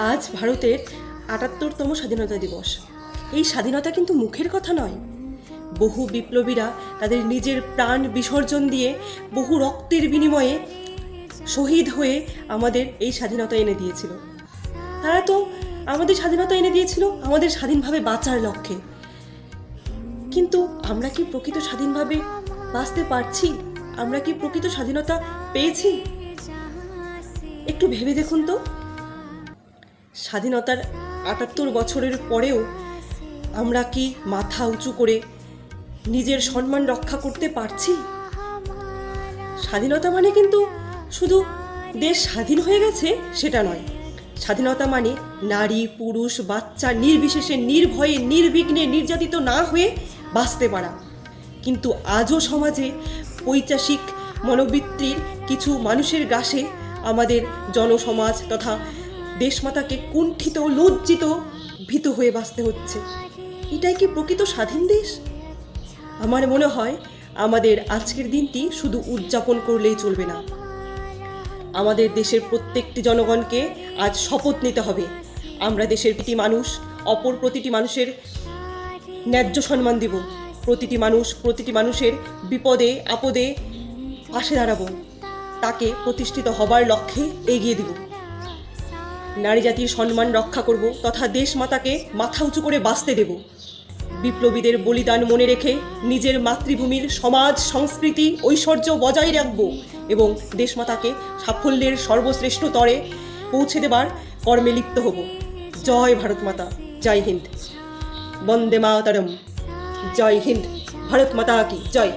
আজ ভারতের আটাত্তরতম স্বাধীনতা দিবস। এই স্বাধীনতা কিন্তু মুখের কথা নয়। বহু বিপ্লবীরা তাদের নিজের প্রাণ বিসর্জন দিয়ে বহু রক্তের বিনিময়ে শহীদ হয়ে আমাদের এই স্বাধীনতা এনে দিয়েছিল। তারা তো আমাদের স্বাধীনতা এনে দিয়েছিল আমাদের স্বাধীনভাবে বাঁচার লক্ষ্যে। কিন্তু আমরা কি প্রকৃত স্বাধীনভাবে বাঁচতে পারছি? আমরা কি প্রকৃত স্বাধীনতা পেয়েছি? একটু ভেবে দেখুন তো। স্বাধীনতার আটাত্তর বছরের পরেও আমরা কি মাথা উঁচু করে নিজের সম্মান রক্ষা করতে পারছি? স্বাধীনতা মানে কিন্তু শুধু দেশ স্বাধীন হয়ে গেছে, সেটা নয়। স্বাধীনতা মানে নারী, পুরুষ, বাচ্চা নির্বিশেষে, নির্ভয়ে, নির্বিঘ্নে, নির্যাতিত না হয়ে বাঁচতে পারা। কিন্তু আজও সমাজে ঐতিহাসিক মনোবৃত্তির কিছু মানুষের গ্রাসে আমাদের জনসমাজ তথা দেশমাতাকে কুণ্ঠিত, লজ্জিত, ভীত হয়ে বাঁচতে হচ্ছে। এটাই কি প্রকৃত স্বাধীন দেশ? আমার মনে হয় আমাদের আজকের দিনটি শুধু উদযাপন করলেই চলবে না। আমাদের দেশের প্রত্যেকটি জনগণকে আজ শপথ নিতে হবে। আমরা দেশের প্রতি মানুষ, অপর প্রতিটি মানুষের ন্যায্য সম্মান দিব। প্রতিটি মানুষ প্রতিটি মানুষের বিপদে, আপদে পাশে দাঁড়াবো। তাকে প্রতিষ্ঠিত হবার লক্ষ্যে এগিয়ে দিব। নারী জাতির সম্মান রক্ষা করব তথা দেশ মাতাকে মাথা উঁচু করে বাঁচতে দেব। বিপ্লবীদের বলিদান মনে রেখে নিজের মাতৃভূমির সমাজ, সংস্কৃতি, ঐশ্বর্য বজায় রাখব এবং দেশমাতাকে সাফল্যের সর্বশ্রেষ্ঠ তরে পৌঁছে দেবার কর্মে লিপ্ত হব। জয় ভারত মাতা, জয় হিন্দ। বন্দে মাতারম। জয় হিন্দ। ভারত মাতা কি? জয়।